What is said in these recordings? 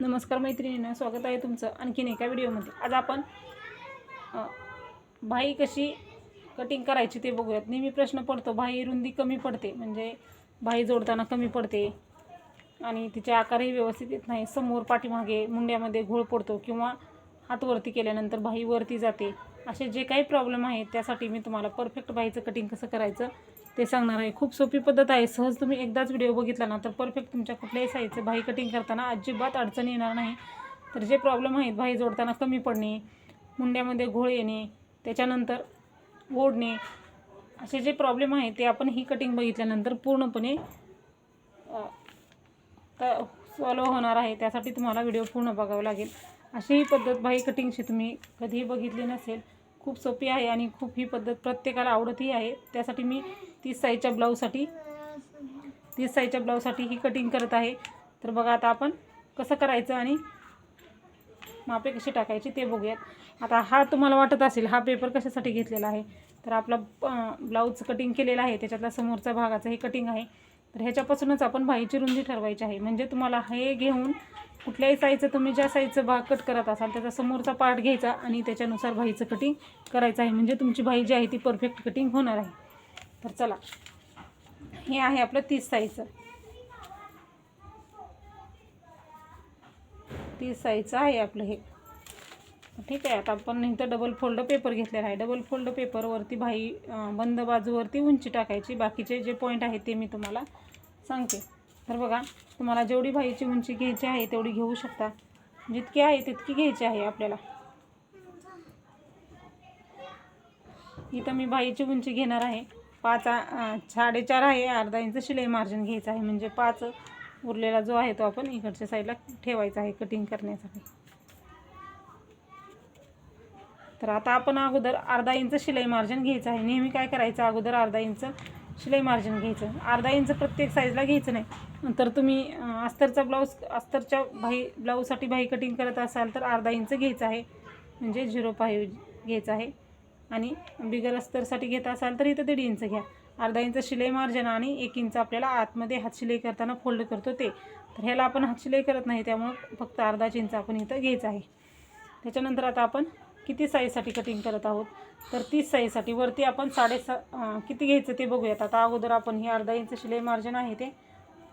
नमस्कार मैत्रिणींना स्वागत आहे तुमचं आणखीन एका व्हिडिओमध्ये. आज आपण भाई कशी कटिंग करायची ते बघूयात. नेहमी प्रश्न पडतो भाई रुंदी कमी पडते म्हणजे भाई जोडताना कमी पडते आणि तिचे आकारही व्यवस्थित येत नाही. समोर पाठीमागे मुंड्यामध्ये घोळ पडतो किंवा हात वरती केल्यानंतर भाई वरती जाते. असे जे काही प्रॉब्लेम आहेत त्यासाठी मी तुम्हाला परफेक्ट भाईचं कटिंग कसं करायचं ते सांगणार आहे. खूप सोपी पद्धत आहे. सहज तुम्ही एकदाच व्हिडिओ बघितला ना तर परफेक्ट तुमच्या कुठल्याही साईजचं भाई कटिंग करताना अजिबात अडचण येणार नाही. तर जे प्रॉब्लेम आहेत भाई जोडताना कमी पडणे मुंड्यामध्ये घोळ येणे त्याच्यानंतर ओढणे असे जे प्रॉब्लेम आहेत ते आपण ही कटिंग बघितल्यानंतर पूर्णपणे सॉल्व होणार आहे. त्यासाठी तुम्हाला व्हिडिओ पूर्ण बघावं लागेल. अशी ही पद्धत भाई कटिंगची तुम्ही कधीही बघितली नसेल खूप सोपी आहे आणि खूप ही पद्धत प्रत्येकाला आवडतही आहे. त्यासाठी मी तीस साईजच्या ब्लाऊजसाठी तीस साईजच्या ब्लाऊजसाठी ही कटिंग करत आहे. तर बघा आता आपण कसं करायचं आणि मापे कशी टाकायची ते बघूयात. आता हा तुम्हाला वाटत असेल हा पेपर कशासाठी घेतलेला आहे? तर आपला ब्लाऊज कटिंग केलेला आहे. त्याच्यातला समोरचा भागाचं हे कटिंग आहे. तर ह्याच्यापासूनच आपण भाईची रुंदी ठरवायची आहे. म्हणजे तुम्हाला हे घेऊन कुठल्याही साईजचं तुम्ही ज्या साईजचं भाग कट करत असाल त्याचा समोरचा पार्ट घ्यायचा आणि त्याच्यानुसार भाईचं कटिंग करायचं आहे. म्हणजे तुमची भाई जी आहे ती परफेक्ट कटिंग होणार आहे. तर चला. हे आहे आपलं तीस साईजचं. तीस साईजचं आहे आपलं हे. ठीक आहे आता आपण इथं डबल फोल्ड पेपर घेतलेला आहे. डबल फोल्ड पेपरवरती भाई बंद बाजूवरती उंची टाकायची. बाकीचे जे पॉईंट आहेत ते मी तुम्हाला सांगते. तर बघा तुम्हाला जेवढी भाईची उंची घ्यायची आहे तेवढी घेऊ शकता. जितकी आहे तितकी घ्यायची आहे आपल्याला. इथं मी भाईची उंची घेणार आहे. पाच साडेचार आहे. अर्धा इंच शिलाई मार्जिन घ्यायचं आहे. म्हणजे पाच उरलेला जो आहे तो आपण इकडच्या साईडला ठेवायचा आहे कटिंग करण्यासाठी. तर आता आपण अगोदर अर्धा इंच शिलाई मार्जिन घ्यायचं आहे. नेहमी काय करायचं? अगोदर अर्धा इंच शिलाई मार्जिन घ्यायचं. अर्धा इंच प्रत्येक साईजला घ्यायचं नाही. तर तुम्ही अस्तरचा ब्लाऊज अस्तरच्या भाई ब्लाऊजसाठी भाई कटिंग करत असाल तर अर्धा इंच घ्यायचं आहे. म्हणजे झिरो फाईव्ह घ्यायचं आहे. आणि बिगर अस्तरसाठी घेत असाल तर इथं दीड इंच घ्या. अर्धा इंच शिलाई मार्जिन आणि एक इंच आपल्याला आतमध्ये हात शिलाई करताना फोल्ड करतो ते. तर ह्याला आपण हात शिलाई करत नाही त्यामुळं फक्त अर्धाच इंच आपण इथं घ्यायचं आहे. त्याच्यानंतर आता आपण किती साईजसाठी कटिंग करत आहोत? तर तीस साईजसाठी वरती आपण साडेसा किती घ्यायचं ते बघूयात. आता अगोदर आपण हे अर्धा इंच शिलाई मार्जिन आहे ते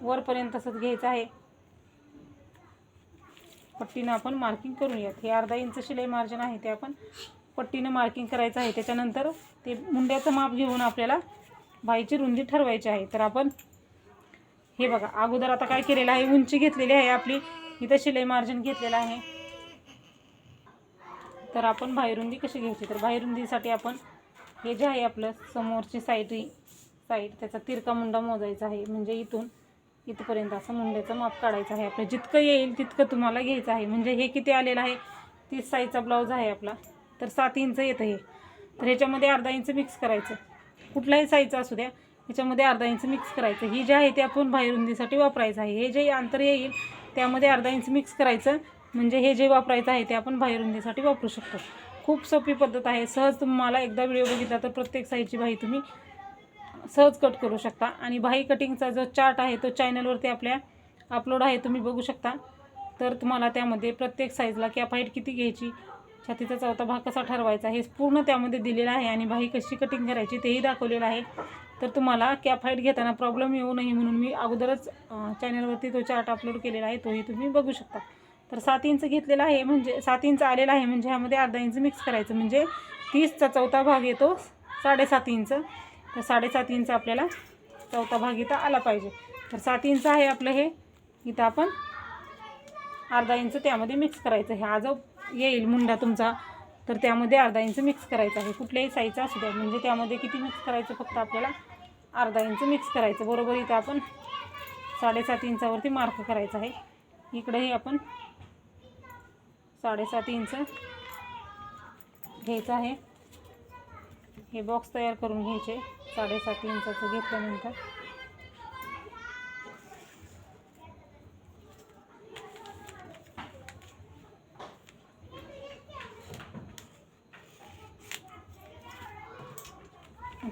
वरपर्यंत तसंच घ्यायचं आहे. पट्टीनं आपण मार्किंग करूयात. हे अर्धा इंच शिलाई मार्जिन आहे ते आपण पट्टीनं मार्किंग करायचं आहे. त्याच्यानंतर ते मुंड्याचं माप घेऊन आपल्याला बाईची रुंदी ठरवायची आहे. तर आपण हे बघा अगोदर आता काय केलेलं आहे? उंची घेतलेली आहे आपली. इथं शिलाई मार्जिन घेतलेलं आहे. तर आपण बाहेरुंदी कशी घ्यायची? तर बाहेरुंदीसाठी आपण हे जे आहे आपलं समोरची साईड साईड त्याचा तिरका मुंडा मोजायचा आहे. म्हणजे इथून इथपर्यंत असं मुंड्याचं माप काढायचं आहे. आपलं जितकं येईल तितकं तुम्हाला घ्यायचं आहे. म्हणजे हे किती आलेलं आहे? तीस साईजचा ब्लाऊज आहे आपला. तर सात इंच येतं हे. तर ह्याच्यामध्ये अर्धा इंच मिक्स करायचं. कुठलाही साईजचा असू द्या ह्याच्यामध्ये अर्धा इंच मिक्स करायचं. ही जे आहे ते आपण बाहेरुंदीसाठी वापरायचं आहे. हे जे अंतर येईल त्यामध्ये अर्धा इंच मिक्स करायचं. म्हणजे हे जे वापरायचं आहे ते आपण बाहेरुंदीसाठी वापरू शकतो. खूप सोपी पद्धत आहे. सहज तुम्हाला एकदा व्हिडिओ बघितला तर प्रत्येक साईजची बाही तुम्ही सहज कट करू शकता. आणि बाही कटिंगचा जो चार्ट आहे तो चॅनलवरती आपल्या अपलोड आहे तुम्ही बघू शकता. तर तुम्हाला त्यामध्ये प्रत्येक साईजला कॅप हाईट किती घ्यायची छातीचा चौथा भाग कसा ठरवायचा हे पूर्ण त्यामध्ये दिलेलं आहे आणि बाही कशी कटिंग करायची तेही दाखवलेलं आहे. तर तुम्हाला कॅप हाईट घेताना प्रॉब्लेम येऊ नये म्हणून मी अगोदरच चॅनलवरती तो चार्ट अपलोड केलेला आहे तोही तुम्ही बघू शकता. तर सात इंच घेतलेला आहे म्हणजे सात इंच आलेला आहे म्हणजे ह्यामध्ये अर्धा इंच मिक्स करायचं म्हणजे तीसचा चौथा भाग येतो साडेसात इंच तर साडेसात इंच आपल्याला चौथा भाग इथं आला पाहिजे. तर सात इंच आहे आपलं हे. इथं आपण अर्धा इंच त्यामध्ये मिक्स करायचं. हे हा जो येईल मुंडा तुमचा. तर त्यामध्ये अर्धा इंच मिक्स करायचं आहे. कुठल्याही साईजचा असू द्या. म्हणजे त्यामध्ये किती मिक्स करायचं फक्त आपल्याला? अर्धा इंच मिक्स करायचं. बरोबर इथं आपण साडेसात इंचावरती मार्क करायचा आहे. इकडेही आपण साडेसात इंच घ्यायचं आहे. हे बॉक्स तयार करून घ्यायचे. साडेसात इंचाचं घेतल्यानंतर.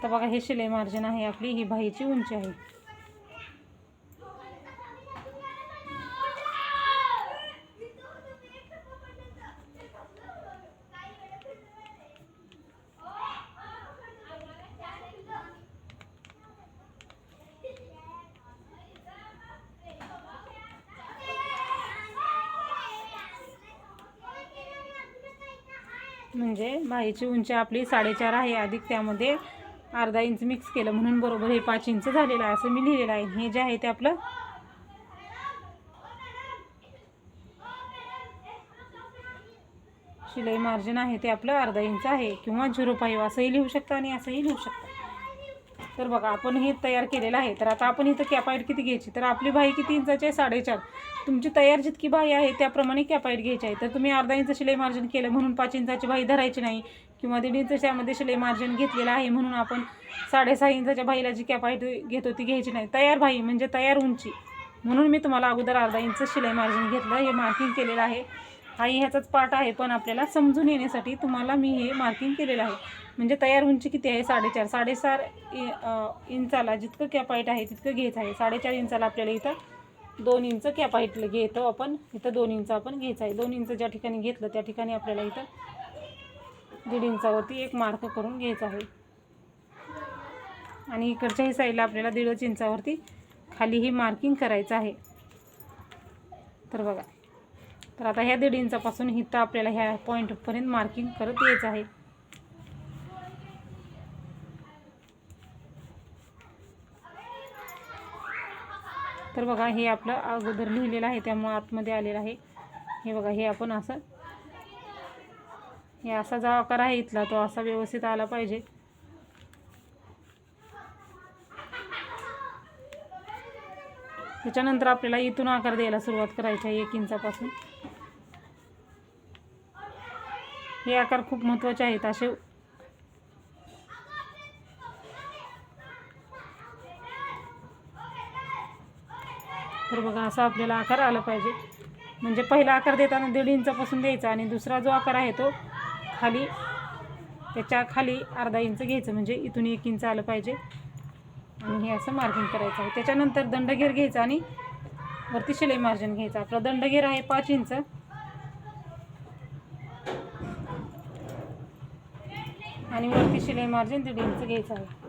आता बघा हे शिलाई मार्जिन आहे आपली ही बाईची उंची आहे. म्हणजे बाईची उंची आपली साडेचार आहे अधिक त्यामध्ये अर्धा इंच मिक्स केलं म्हणून बरोबर हे पाच इंच झालेलं आहे असं मी लिहिलेलं आहे. हे जे आहे ते आपलं शिलाई मार्जिन आहे ते आपलं अर्धा इंच आहे किंवा झिरो फाईव्ह असंही लिहू शकता आणि असंही लिहू शकता. तर बघा आपण हे तयार केलेलं आहे. तर आता आपण इथं कॅपाईट किती घ्यायची? तर आपली बाही किती इंचाची आहे? साडेचार. तुमची तयार जितकी बाही आहे त्याप्रमाणे कॅपाईट घ्यायची आहे. तर तुम्ही अर्धा इंच शिलाई मार्जिन केलं म्हणून पाच इंचाची बाही धरायची नाही किंवा दीड इंच त्यामध्ये शिलाई मार्जिन घेतलेलं आहे म्हणून आपण साडेसहा इंचाच्या भाईला जी कॅपाईट घेतो ती घ्यायची नाही. तयार बाही म्हणजे तयार उंची. म्हणून मी तुम्हाला अगोदर अर्धा इंच शिलाई मार्जिन घेतलं हे मार्किंग केलेलं आहे. हाही ह्याचाच पार्ट आहे पण आपल्याला समजून येण्यासाठी तुम्हाला मी हे मार्किंग केलेलं आहे. म्हणजे तयार उंची किती आहे? साडेचार. साडेचार इंचाला जितकं कॅपाईट आहे तितकं घ्यायचं आहे. साडेचार इंचाला आपल्याला इथं दोन इंच कॅपाईट घेतो आपण. इथं दोन इंच आपण घ्यायचं आहे. दोन इंच ज्या ठिकाणी घेतलं त्या ठिकाणी आपल्याला इथं दीड इंचावरती एक मार्क करून घ्यायचा आहे. आणि इकडच्याही साईडला आपल्याला दीडच इंचावरती खाली ही मार्किंग करायचं आहे. तर बघा. तर आता ह्या दीड इंचापासून इथं आपल्याला ह्या पॉईंटपर्यंत मार्किंग करत यायचं आहे. तर बघा हे आपलं अगोदर लिहिलेलं आहे त्यामुळं आतमध्ये आलेलं आहे. हे बघा हे आपण असं हे असा जो आकार आहे इथला तो असा व्यवस्थित आला पाहिजे. त्याच्यानंतर आपल्याला इथून आकार द्यायला सुरुवात करायची आहे एक इंचापासून. हे आकार खूप महत्त्वाचे आहेत असे तर बघा असा आपल्याला आकार आला पाहिजे. म्हणजे पहिला आकार देताना दीड इंचापासून द्यायचा आणि दुसरा जो आकार आहे तो खाली त्याच्याखाली अर्धा इंच घ्यायचं. म्हणजे इथून एक इंच आलं पाहिजे. आणि हे असं मार्जिन करायचं आहे. त्याच्यानंतर दंडघेर घ्यायचा आणि वरती शिलाई मार्जिन घ्यायचं. आपला दंडघेर आहे पाच इंच. आणि वरती शिलाई मार्जिन दीड इंच घ्यायचं आहे.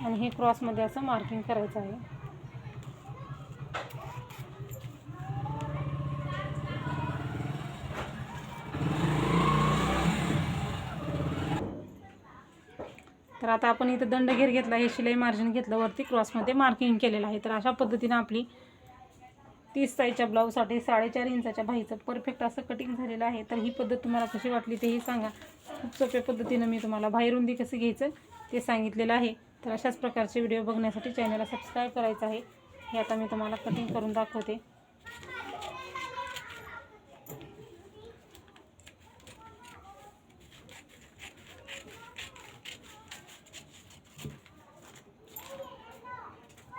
आणि हे क्रॉसमध्ये असं मार्किंग करायचं आहे. तर आता आपण इथं दंडगेर घेतला हे शिलाई मार्जिन घेतलं वरती क्रॉसमध्ये मार्किंग केलेलं आहे. तर अशा पद्धतीनं आपली तीस साईजच्या ब्लाऊजसाठी साडेचार इंचाच्या भाईचं परफेक्ट असं कटिंग झालेलं आहे. तर ही पद्धत तुम्हाला कशी वाटली तेही सांगा. खूप सोप्या पद्धतीनं मी तुम्हाला बाहेरुंदी कसं घ्यायचं ते सांगितलेलं आहे. तर अशाच प्रकारचे व्हिडिओ बघण्यासाठी चॅनलला सबस्क्राईब करायचं आहे. हे आता मी तुम्हाला कटिंग करून दाखवते.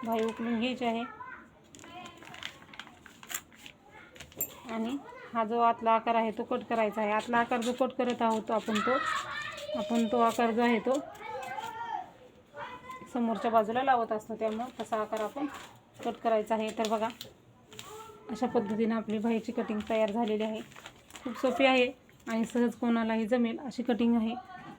भाई उकलून घ्यायचे आहे. आणि हा जो आतला आकार आहे तो कट करायचा आहे. आतला आकार जो कट करत आहोत आपण तो आपण तो आकार जो आहे तो समोरच्या बाजूला लावत असतो त्यामुळं तसा आकार आपण कट करायचा आहे. तर बघा अशा पद्धतीनं आपली भाईची कटिंग तयार झालेली आहे. खूप सोपी आहे आणि सहज कोणालाही जमेल अशी कटिंग आहे.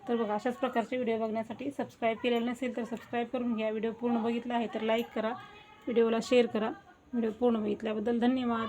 तर बघा अशाच प्रकारचे व्हिडिओ बघण्यासाठी सबस्क्राईब केलेलं नसेल तर सबस्क्राईब करून घ्या. व्हिडिओ पूर्ण बघितला आहे तर लाईक करा. व्हिडिओला शेअर करा. व्हिडिओ पूर्ण बघितल्याबद्दल धन्यवाद.